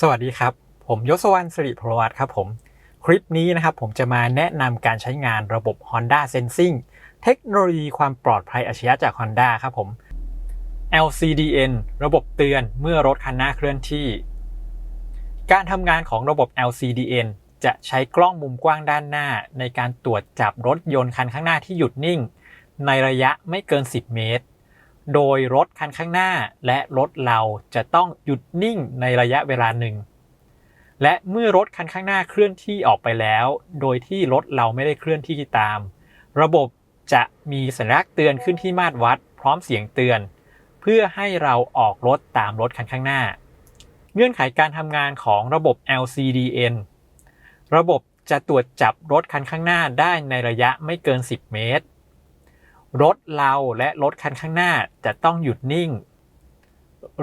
สวัสดีครับ ผมยศวรรณสิริพลวัตครับผม คลิปนี้นะครับผมจะมาแนะนำการใช้งานระบบ Honda Sensing เทคโนโลยีความปลอดภัยอัจฉริยะจาก Honda ครับผม LCDN ระบบเตือนเมื่อรถคันหน้าเคลื่อนที่ การทำงานของระบบ LCDN จะใช้กล้องมุมกว้างด้านหน้า ในการตรวจจับรถยนต์คันข้างหน้าที่หยุดนิ่ง ในระยะไม่เกิน 10 เมตร โดยรถคันข้างหน้าและรถเราจะต้องหยุดนิ่งในระยะเวลาหนึ่ง และเมื่อรถคันข้างหน้าเคลื่อนที่ออกไปแล้ว โดยที่รถเราไม่ได้เคลื่อนที่ตาม ระบบจะมีสัญลักษณ์เตือนขึ้นที่มาตรวัด พร้อมเสียงเตือน เพื่อให้เราออกรถตามรถคันข้างหน้า เงื่อนไขการทำงานของระบบ LCDN ระบบจะตรวจจับรถคันข้างหน้าได้ในระยะไม่เกิน 10 เมตร รถเราและรถคันข้างหน้าจะต้องหยุดนิ่ง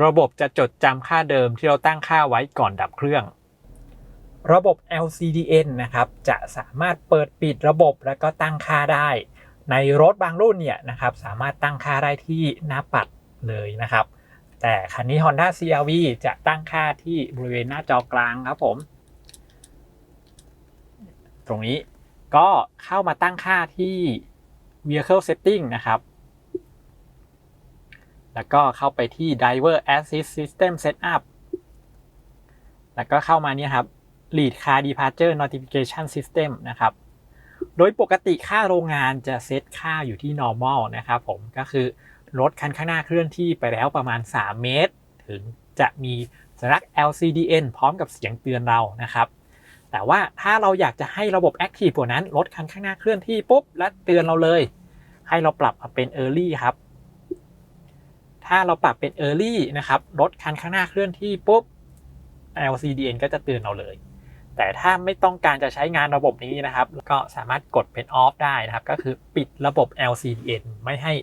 ระบบจะจดจำค่าเดิมที่เราตั้งค่าไว้ก่อนดับเครื่อง ระบบ LCDN นะครับ จะสามารถเปิดปิดระบบแล้วก็ตั้งค่าได้ ในรถบางรุ่นเนี่ยนะครับ สามารถตั้งค่าได้ที่หน้าปัดเลยนะครับ แต่คันนี้ Honda CRV จะตั้งค่าที่บริเวณหน้าจอกลางครับผม ตรงนี้ก็เข้ามาตั้งค่าที่ Vehicle Setting นะครับ แล้วก็เข้าไปที่ Driver Assist System Setup แล้วก็เข้ามาเนี่ยครับ Lead Car Departure Notification System นะครับ โดยปกติค่าโรงงานจะเซตค่าอยู่ที่ normal นะครับผม ก็คือรถคันข้างหน้าเคลื่อนที่ไปแล้วประมาณ 3 เมตร ถึงจะมีสัญลักษณ์ LCDN พร้อมกับเสียงเตือนเรานะครับ แต่ว่าถ้าเราอยากจะให้ระบบ Active กว่านั้นรถคันข้างหน้าเคลื่อนที่ปุ๊บ และเตือนเราเลย ให้เราปรับมาเป็น Early ครับ ถ้าเราปรับเป็น Early นะครับรถคันข้างหน้าเคลื่อนที่ปุ๊บ LCDN ก็จะเตือนเราเลย แต่ถ้าไม่ต้องการจะใช้งานระบบนี้นะครับ ก็สามารถกดเป็น Off ได้นะครับ ก็คือปิดระบบ LCDN ไม่ให้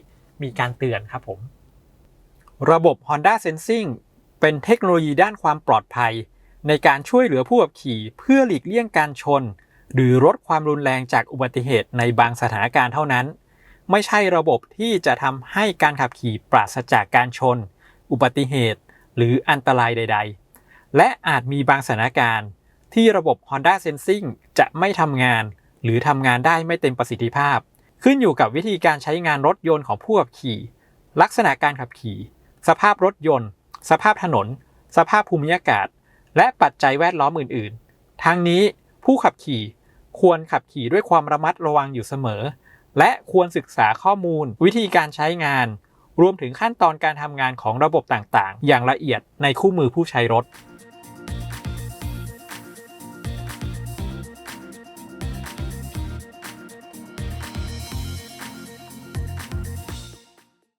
มีการเตือนครับผม ระบบ Honda Sensing เป็นเทคโนโลยีด้านความปลอดภัย ในการช่วยเหลือผู้ขับขี่เพื่อหลีกเลี่ยงการชน หรือลดความรุนแรงจากอุบัติเหตุในบางสถานการณ์เท่านั้น ไม่ใช่ระบบที่จะทำให้การขับขี่ปราศจากการชน อุบัติเหตุ หรืออันตรายใด ๆ และอาจมีบางสถานการณ์ ที่ระบบ Honda Sensing จะไม่ทำงาน หรือทำงานได้ไม่เต็มประสิทธิภาพ ขึ้นอยู่กับวิธีการใช้งานรถยนต์ของผู้ขับขี่ ลักษณะการขับขี่ สภาพรถยนต์ สภาพถนน สภาพภูมิอากาศ และปัจจัยแวดล้อมอื่นๆ ทั้งนี้ผู้ขับขี่ควรขับขี่ด้วยความระมัดระวังอยู่เสมอ และควรศึกษาข้อมูล วิธีการใช้งาน รวมถึงขั้นตอนการทำงานของระบบต่างๆ อย่างละเอียดในคู่มือผู้ใช้รถ